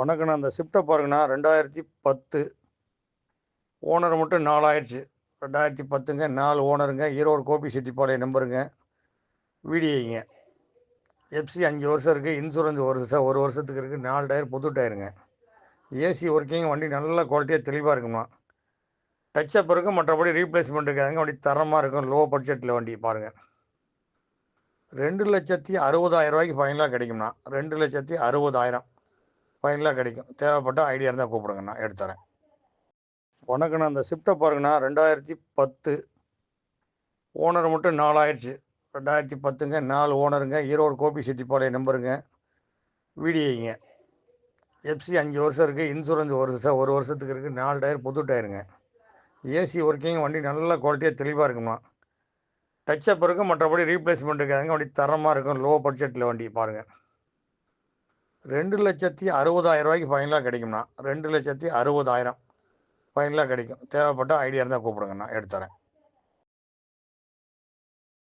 வணக்கண்ணா அந்த ஷிஃப்ட்டை பாருங்கண்ணா ரெண்டாயிரத்தி பத்து. ஓனர் மட்டும் நாலாயிடுச்சு. ரெண்டாயிரத்தி பத்துங்க நாலு ஓனருங்க ஈரோடு கோபி செட்டிப்பாளைய நம்பருங்க. விடிஐங்க எஃப்சி அஞ்சு வருஷம் இருக்குது இன்சூரன்ஸ் ஒரு வருஷம் ஒரு வருஷத்துக்கு இருக்குது நாலு டயர் புது டயருங்க. ஏசி ஒர்க்கிங் வண்டி நல்ல குவாலிட்டியாக தெளிவாக இருக்குமா டச்சப் இருக்கும் மற்றபடி ரீப்ளேஸ்மெண்ட் இருக்காதுங்க வண்டி தரமாக இருக்கும் லோ பட்ஜெட்டில் வண்டி பாருங்கள் ரெண்டு லட்சத்தி அறுபதாயிரம் ரூபாய்க்கு ஃபைனலாக கிடைக்கும்ண்ணா. ரெண்டு லட்சத்தி அறுபதாயிரம். ஃபைனலாக கிடைக்கும். தேவைப்பட்ட ஐடியா இருந்தால் கூப்பிடுங்கண்ணா எடுத்துறேன். உனக்குண்ணா அந்த ஷிஃப்ட்டை பாருங்கண்ணா ரெண்டாயிரத்தி பத்து. ஓனர் மட்டும் நாலாயிடுச்சு. ரெண்டாயிரத்தி பத்துங்க நாலு ஓனருங்க ஈரோடு கோபி செட்டிப்பாளைய நம்பருங்க விடிஐங்க எஃப்சி அஞ்சு வருஷம் இருக்குது இன்சூரன்ஸ் ஒரு வருஷம் ஒரு வருஷத்துக்கு இருக்குது நாலு டயர் புது டயருங்க ஏசி ஒர்க்கிங் வண்டி நல்ல குவாலிட்டியாக தெளிவாக இருக்குமா? டச்சப் இருக்கும் மற்றபடி ரீப்ளேஸ்மெண்ட் இருக்காதுங்க வண்டி தரமாக இருக்கும் லோ பட்ஜெட்டில் வண்டி பாருங்கள் ரெண்டு லட்சத்தி அறுபதாயிரம் ரூபாய்க்கு ஃபைனலாக கிடைக்கும்ண்ணா ரெண்டு லட்சத்தி அறுபதாயிரம் ஃபைனலாக கிடைக்கும். தேவைப்பட்ட ஐடியா இருந்தால் கூப்பிடுங்கண்ணா எடுத்துறேன்.